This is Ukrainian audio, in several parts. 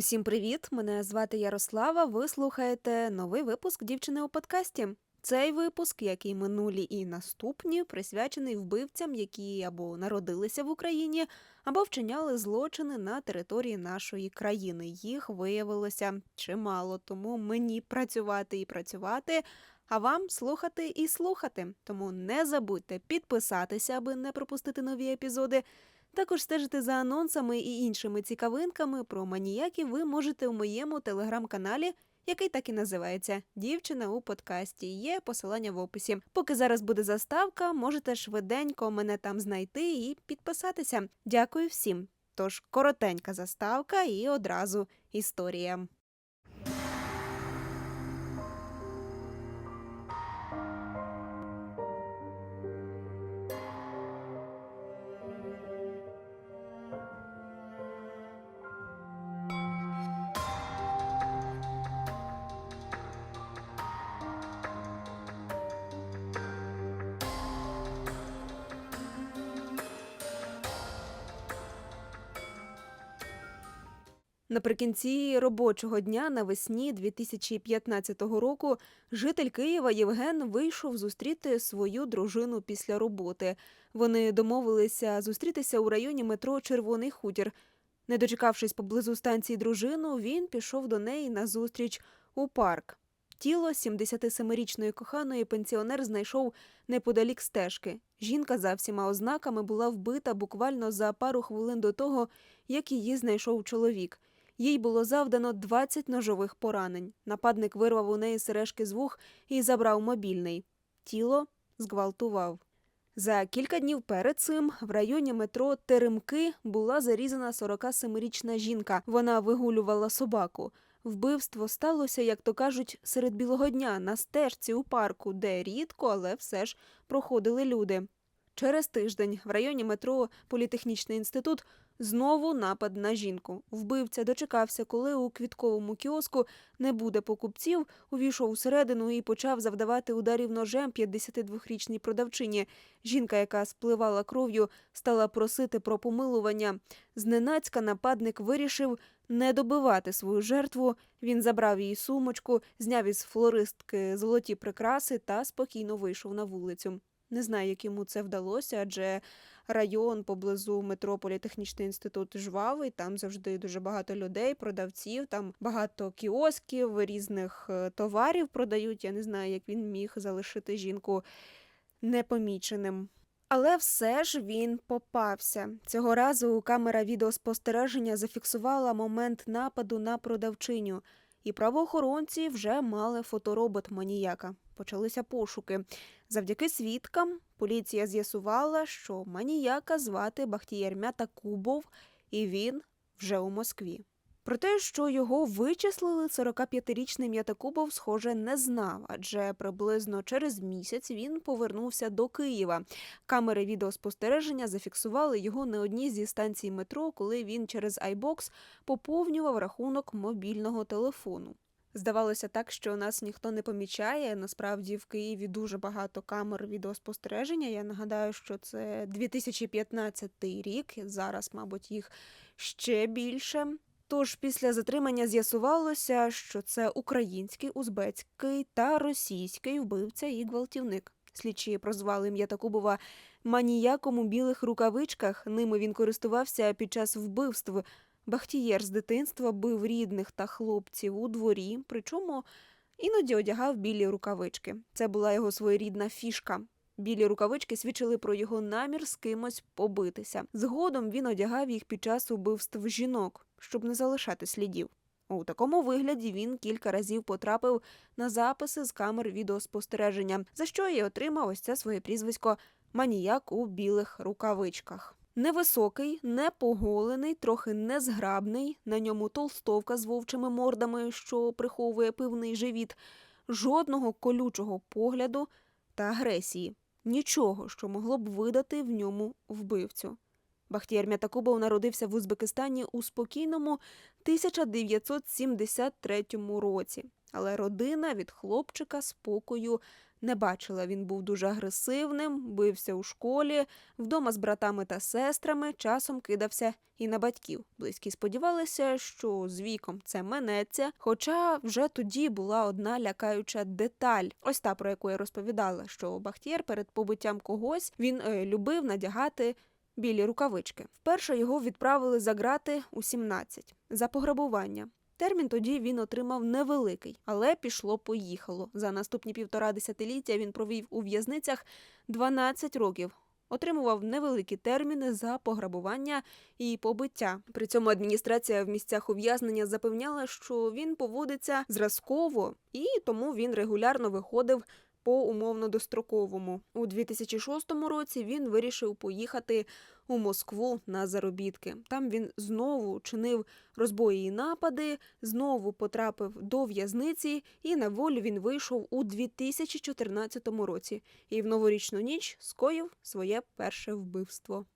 Усім привіт! Мене звати Ярослава. Ви слухаєте новий випуск дівчини у подкасті. Цей випуск, як і минулі і наступні, присвячений вбивцям, які або народилися в Україні, або вчиняли злочини на території нашої країни. Їх виявилося чимало, тому мені працювати і працювати, а вам слухати і слухати. Тому не забудьте підписатися, аби не пропустити нові епізоди. Також стежити за анонсами і іншими цікавинками про маніяків ви можете у моєму телеграм-каналі, який так і називається Дівчина у подкасті. Є посилання в описі. Поки зараз буде заставка, можете швиденько мене там знайти і підписатися. Дякую всім. Тож коротенька заставка і одразу історія. Наприкінці робочого дня навесні 2015 року житель Києва Євген вийшов зустріти свою дружину після роботи. Вони домовилися зустрітися у районі метро Червоний хутір. Не дочекавшись поблизу станції дружину, він пішов до неї на зустріч у парк. Тіло 77-річної коханої пенсіонер знайшов неподалік стежки. Жінка за всіма ознаками була вбита буквально за пару хвилин до того, як її знайшов чоловік. Їй було завдано 20 ножових поранень. Нападник вирвав у неї сережки з вух і забрав мобільний. Тіло зґвалтував. За кілька днів перед цим в районі метро Теремки була зарізана 47-річна жінка. Вона вигулювала собаку. Вбивство сталося, як то кажуть, серед білого дня на стежці у парку, де рідко, але все ж проходили люди. Через тиждень в районі метро Політехнічний інститут знову напад на жінку. Вбивця дочекався, коли у квітковому кіоску не буде покупців, увійшов усередину і почав завдавати ударів ножем 52-річній продавчині. Жінка, яка спливала кров'ю, стала просити про помилування. Зненацька нападник вирішив не добивати свою жертву. Він забрав її сумочку, зняв із флористки золоті прикраси та спокійно вийшов на вулицю. Не знаю, як йому це вдалося, адже район поблизу метро Політехнічний інститут жвавий. Там завжди дуже багато людей, продавців, там багато кіосків, різних е, товарів продають. Я не знаю, як він міг залишити жінку непоміченим. Але все ж він попався. Цього разу камера відеоспостереження зафіксувала момент нападу на продавчиню, і правоохоронці вже мали фоторобот маніяка. Почалися пошуки. Завдяки свідкам поліція з'ясувала, що маніяка звати Бахтієр Мятакубов, і він вже у Москві. Про те, що його вичислили, 45-річний М'ятакубов, схоже, не знав, адже приблизно через місяць він повернувся до Києва. Камери відеоспостереження зафіксували його на одній зі станцій метро, коли він через iBox поповнював рахунок мобільного телефону. Здавалося так, що нас ніхто не помічає. Насправді в Києві дуже багато камер відеоспостереження. Я нагадаю, що це 2015 рік. Зараз, мабуть, їх ще більше. Тож після затримання з'ясувалося, що це український, узбецький та російський вбивця і гвалтівник. Слідчі прозвали М'ятакубова маніяком у білих рукавичках. Ними він користувався під час вбивств. Бахтієр з дитинства бив рідних та хлопців у дворі, причому іноді одягав білі рукавички. Це була його своєрідна фішка. Білі рукавички свідчили про його намір з кимось побитися. Згодом він одягав їх під час убивств жінок, щоб не залишати слідів. У такому вигляді він кілька разів потрапив на записи з камер відеоспостереження, за що і отримав ось це своє прізвисько маніяк у білих рукавичках. Невисокий, непоголений, трохи незграбний. На ньому толстовка з вовчими мордами, що приховує пивний живіт, жодного колючого погляду та агресії. Нічого, що могло б видати в ньому вбивцю. Бахтієр Мятакубов народився в Узбекистані у спокійному 1973 році, але родина від хлопчика спокою не бачила. Він був дуже агресивним, бився у школі, вдома з братами та сестрами, часом кидався і на батьків. Близькі сподівалися, що з віком це минеться. Хоча вже тоді була одна лякаюча деталь, ось та про яку я розповідала, що Бахтієр перед побиттям когось він е, любив надягати білі рукавички. Вперше його відправили за грати у 17 за пограбування. Термін тоді він отримав невеликий, але пішло-поїхало. За наступні півтора десятиліття він провів у в'язницях 12 років. Отримував невеликі терміни за пограбування і побиття. При цьому адміністрація в місцях ув'язнення запевняла, що він поводиться зразково, і тому він регулярно виходив по умовно достроковому. У 2006 році він вирішив поїхати у Москву на заробітки. Там він знову чинив розбої і напади, знову потрапив до в'язниці, і на волю він вийшов у 2014 році. І в новорічну ніч скоїв своє перше вбивство.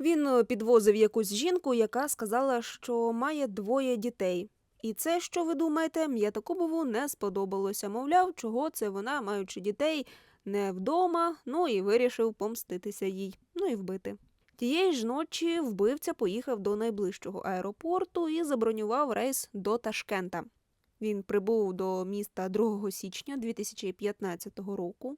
Він е, підвозив якусь жінку, яка сказала, що має двоє дітей. І це, що ви думаєте, М'ятакубову не сподобалося. Мовляв, чого це вона, маючи дітей, не вдома, ну і вирішив помститися їй, ну і вбити. Тієї ж ночі вбивця поїхав до найближчого аеропорту і забронював рейс до Ташкента. Він прибув до міста 2 січня 2015 року.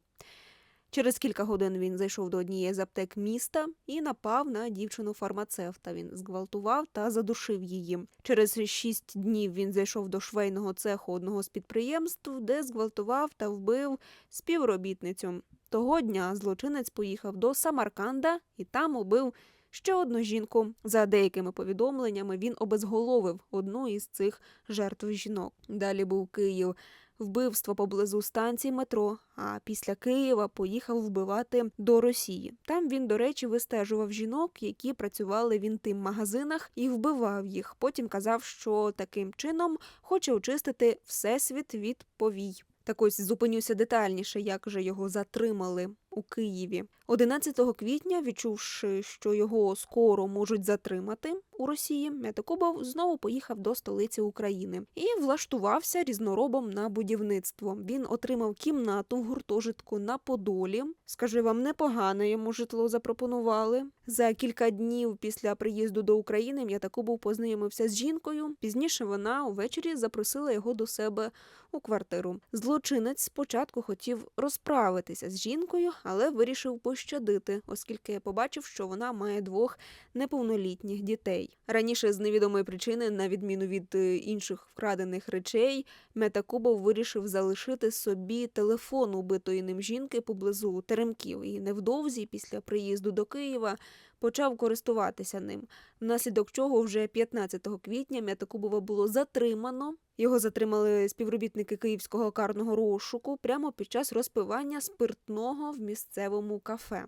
Через кілька годин він зайшов до однієї з аптек міста і напав на дівчину фармацевта. Він зґвалтував та задушив її. Через шість днів він зайшов до швейного цеху одного з підприємств, де зґвалтував та вбив співробітницю. Того дня злочинець поїхав до Самарканда і там убив ще одну жінку. За деякими повідомленнями він обезголовив одну із цих жертв жінок. Далі був Київ. Вбивство поблизу станції метро. А після Києва поїхав вбивати до Росії. Там він, до речі, вистежував жінок, які працювали в інтим-магазинах, і вбивав їх. Потім казав, що таким чином хоче очистити всесвіт від повій. Так ось зупинюся детальніше, як же його затримали у Києві. 11 квітня, відчувши, що його скоро можуть затримати у Росії, М'ятокубов знову поїхав до столиці України і влаштувався різноробом на будівництво. Він отримав кімнату в гуртожитку на Подолі. Скажи вам, непогане йому житло запропонували. За кілька днів після приїзду до України М'ятокубов познайомився з жінкою. Пізніше вона увечері запросила його до себе у квартиру. Злочинець спочатку хотів розправитися з жінкою, але вирішив пощадити, оскільки побачив, що вона має двох неповнолітніх дітей. Раніше з невідомої причини, на відміну від е, інших вкрадених речей, Метакубов вирішив залишити собі телефон убитої ним жінки поблизу Теремків. І невдовзі, після приїзду до Києва, почав користуватися ним. Внаслідок чого вже 15 квітня М'ятокубова було затримано. Його затримали співробітники київського карного розшуку прямо під час розпивання спиртного в місцевому кафе.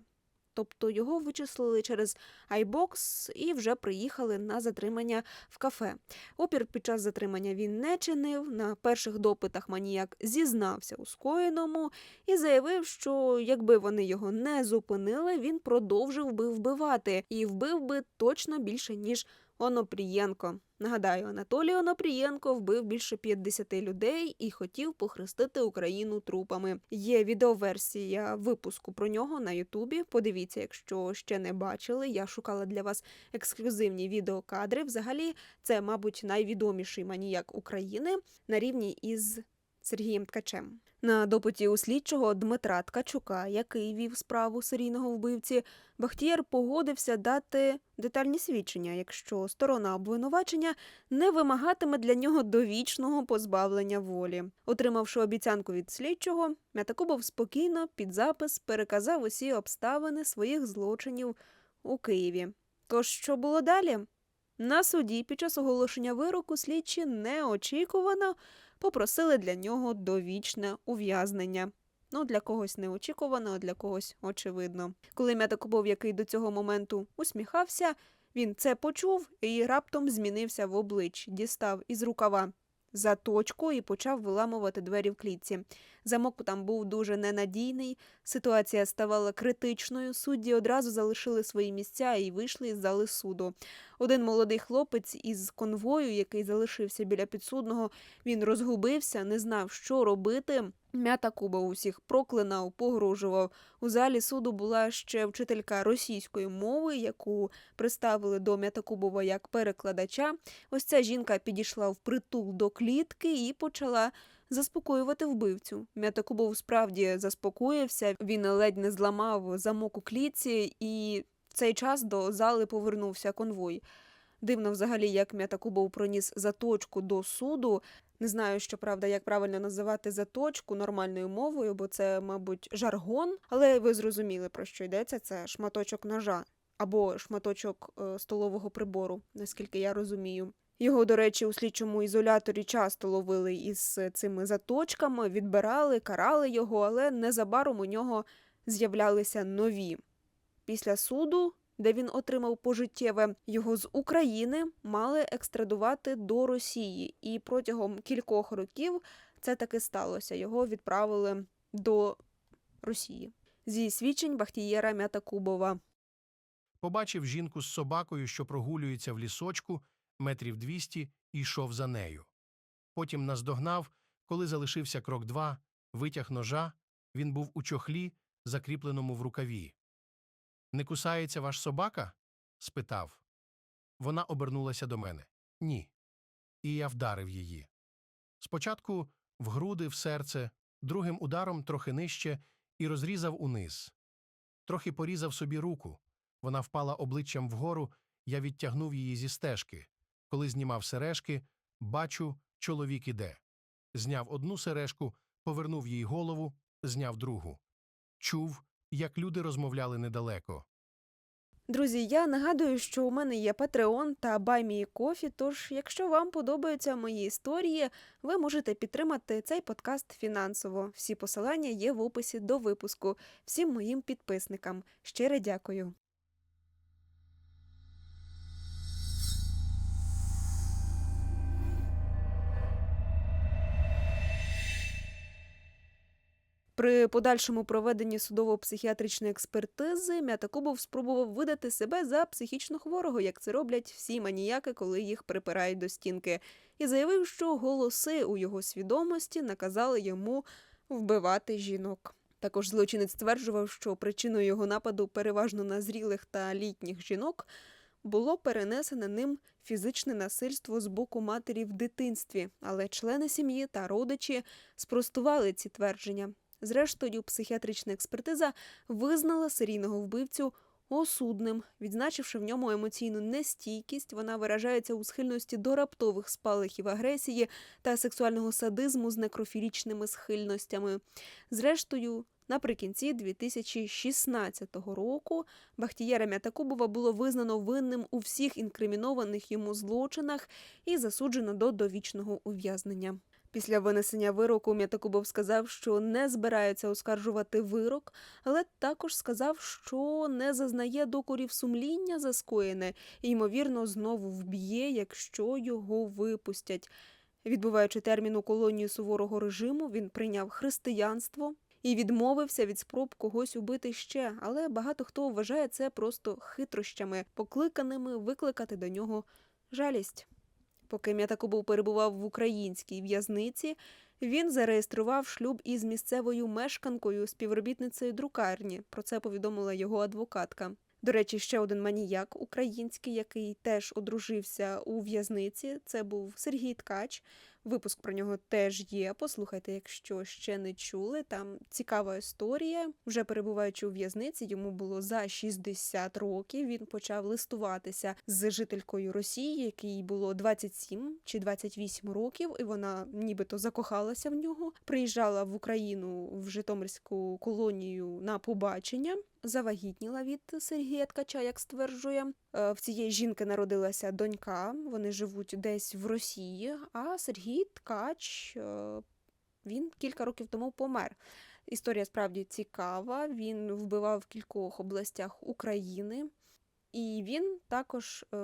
Тобто його вичислили через iBox і вже приїхали на затримання в кафе. Опір під час затримання він не чинив. На перших допитах маніяк зізнався у скоєному і заявив, що якби вони його не зупинили, він продовжив би вбивати і вбив би точно більше ніж Онопрієнко. Нагадаю, Анатолій Онопрієнко вбив більше 50 людей і хотів похрестити Україну трупами. Є відеоверсія випуску про нього на Ютубі. Подивіться, якщо ще не бачили. Я шукала для вас ексклюзивні відеокадри. Взагалі, це, мабуть, найвідоміший маніяк України на рівні із Сергієм Ткачем. На допиті у слідчого Дмитра Ткачука, який вів справу серійного вбивці, Бахтієр погодився дати детальні свідчення, якщо сторона обвинувачення не вимагатиме для нього довічного позбавлення волі. Отримавши обіцянку від слідчого, Мятакубов спокійно під запис переказав усі обставини своїх злочинів у Києві. Тож що було далі? На суді під час оголошення вироку слідчі неочікувано попросили для нього довічне ув'язнення. Ну, для когось неочікувано, а для когось очевидно. Коли М'ятакубов, який до цього моменту усміхався, він це почув і раптом змінився в обличчі, дістав із рукава заточку і почав виламувати двері в клітці. Замок там був дуже ненадійний, ситуація ставала критичною. Судді одразу залишили свої місця і вийшли із зали суду. Один молодий хлопець із конвою, який залишився біля підсудного, він розгубився, не знав, що робити. М'ята Куба усіх проклинав, погрожував. У залі суду була ще вчителька російської мови, яку приставили до М'ятакубова як перекладача. Ось ця жінка підійшла впритул до клітки і почала заспокоювати вбивцю. М'ятакубов справді заспокоївся. Він ледь не зламав замок у клітці, і в цей час до зали повернувся конвой. Дивно, взагалі, як М'ятакубов проніс заточку до суду. Не знаю, що правда, як правильно називати заточку нормальною мовою, бо це, мабуть, жаргон. Але ви зрозуміли, про що йдеться. Це шматочок ножа або шматочок е, столового прибору, наскільки я розумію. Його, до речі, у слідчому ізоляторі часто ловили із цими заточками, відбирали, карали його, але незабаром у нього з'являлися нові. Після суду, де він отримав пожиттєве, його з України мали екстрадувати до Росії, і протягом кількох років це таки сталося. Його відправили до Росії. Зі свідчень Бахтієра Мятакубова. Побачив жінку з собакою, що прогулюється в лісочку метрів двісті, і йшов за нею. Потім наздогнав, коли залишився крок два, витяг ножа, він був у чохлі, закріпленому в рукаві. Не кусається ваш собака? спитав. Вона обернулася до мене. Ні. І я вдарив її. Спочатку в груди, в серце, другим ударом трохи нижче і розрізав униз. Трохи порізав собі руку. Вона впала обличчям вгору, я відтягнув її зі стежки. Коли знімав сережки, бачу, чоловік іде. Зняв одну сережку, повернув їй голову, зняв другу. Чув, як люди розмовляли недалеко. Друзі, я нагадую, що у мене є Patreon та BuyMeCoffee, Тож, якщо вам подобаються мої історії, ви можете підтримати цей подкаст фінансово. Всі посилання є в описі до випуску. Всім моїм підписникам. Щире дякую. При подальшому проведенні судово-психіатричної експертизи М'ятакубов спробував видати себе за психічно хворого, як це роблять всі маніяки, коли їх припирають до стінки, і заявив, що голоси у його свідомості наказали йому вбивати жінок. Також злочинець стверджував, що причиною його нападу переважно на зрілих та літніх жінок було перенесене ним фізичне насильство з боку матері в дитинстві, але члени сім'ї та родичі спростували ці твердження. Зрештою, психіатрична експертиза визнала серійного вбивцю осудним, відзначивши в ньому емоційну нестійкість. Вона виражається у схильності до раптових спалахів агресії та сексуального садизму з некрофілічними схильностями. Зрештою, наприкінці 2016 року Бахтієра Мятакубова було визнано винним у всіх інкримінованих йому злочинах і засуджено до довічного ув'язнення. Після винесення вироку М'ятакубов сказав, що не збирається оскаржувати вирок, але також сказав, що не зазнає докорів сумління за скоєне і, ймовірно, знову вб'є, якщо його випустять. Відбуваючи термін у колонії суворого режиму, він прийняв християнство і відмовився від спроб когось убити ще, але багато хто вважає це просто хитрощами, покликаними викликати до нього жалість. Поки М'ятакубов перебував в українській в'язниці, він зареєстрував шлюб із місцевою мешканкою, співробітницею друкарні. Про це повідомила його адвокатка. До речі, ще один маніяк український, який теж одружився у в'язниці. Це був Сергій Ткач. Випуск про нього теж є. Послухайте, якщо ще не чули. Там цікава історія. Вже перебуваючи у в'язниці, йому було за 60 років. Він почав листуватися з жителькою Росії, якій було 27 чи 28 років, і вона нібито закохалася в нього. Приїжджала в Україну в Житомирську колонію на побачення. Завагітніла від Сергія Ткача, як стверджує. Е, в цієї жінки народилася донька. Вони живуть десь в Росії. А Сергій Ткач е, він кілька років тому помер. Історія справді цікава. Він вбивав в кількох областях України, і він також е,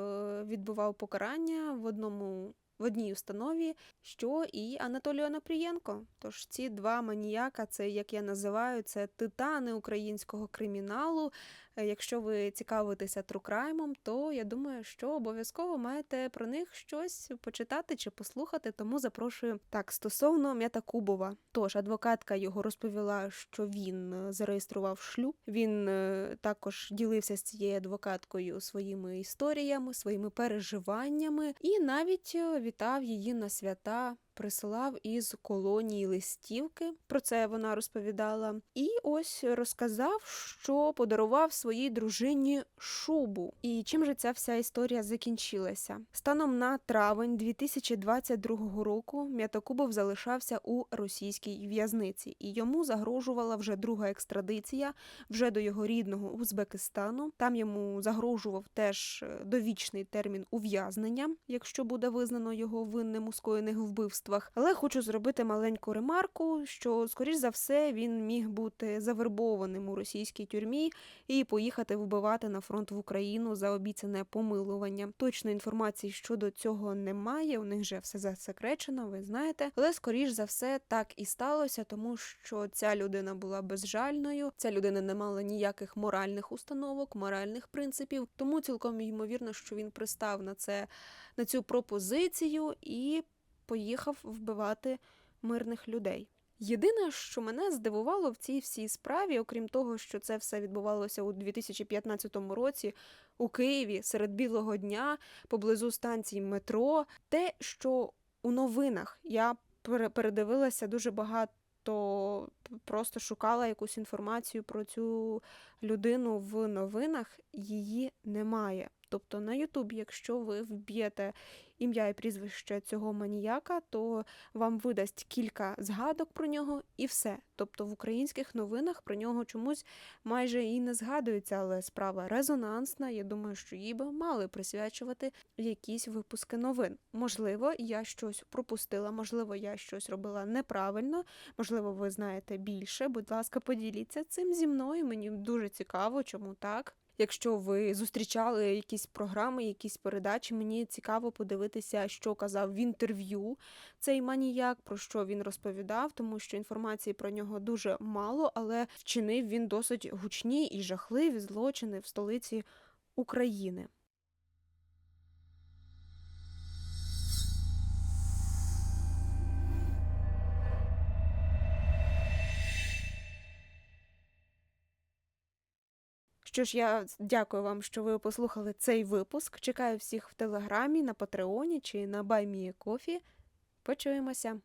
відбував покарання в одному. В одній установі, що і Анатолій Онопрієнко. Тож ці два маніяка, це як я називаю, це титани українського криміналу. Е, Якщо ви цікавитеся трукраймом, то я думаю, що обов'язково маєте про них щось почитати чи послухати, тому запрошую. Так, стосовно М'ятакубова. Тож адвокатка його розповіла, що він е, зареєстрував шлюб. Він е, також ділився з цією адвокаткою своїми історіями, своїми переживаннями і навіть е, вітав її на свята. Присилав із колонії листівки, про це вона розповідала, і ось розказав, що подарував своїй дружині шубу. І чим же ця вся історія закінчилася? Станом на травень 2022 року М'ятокубов залишався у російській в'язниці, і йому загрожувала вже друга екстрадиція вже до його рідного Узбекистану. Там йому загрожував теж е, довічний термін ув'язнення, якщо буде визнано його винним у скоєних вбивствах. Але хочу зробити маленьку ремарку, що скоріш за все він міг бути завербованим у російській тюрмі і поїхати вбивати на фронт в Україну за обіцяне помилування. Точної інформації щодо цього немає. У них же все засекречено, ви знаєте. Але скоріш за все так і сталося, тому що ця людина була безжальною. Ця людина не мала ніяких моральних установок, моральних принципів. Тому цілком ймовірно, що він пристав на це на цю пропозицію і поїхав вбивати мирних людей. Єдине, що мене здивувало в цій всій справі, окрім того, що це все відбувалося у 2015 році у Києві серед білого дня поблизу станції метро, те, що у новинах я пере- передивилася дуже багато, просто шукала якусь інформацію про цю людину в новинах, її немає. Тобто на Ютубі, якщо ви вб'єте ім'я і прізвище цього маніяка, то вам видасть кілька згадок про нього і все. Тобто в українських новинах про нього чомусь майже і не згадується, але справа резонансна. Я думаю, що їй би мали присвячувати якісь випуски новин. Можливо, я щось пропустила, можливо, я щось робила неправильно, можливо, ви знаєте більше. Будь ласка, поділіться цим зі мною. Мені дуже цікаво, чому так. Якщо ви зустрічали якісь програми, якісь передачі, мені цікаво подивитися, що казав в інтерв'ю цей маніяк, про що він розповідав, тому що інформації про нього дуже мало, але вчинив він досить гучні і жахливі злочини в столиці України. Що ж, я дякую вам, що ви послухали цей випуск. Чекаю всіх в телеграмі, на Патреоні чи на Баймії Кофі. Почуємося.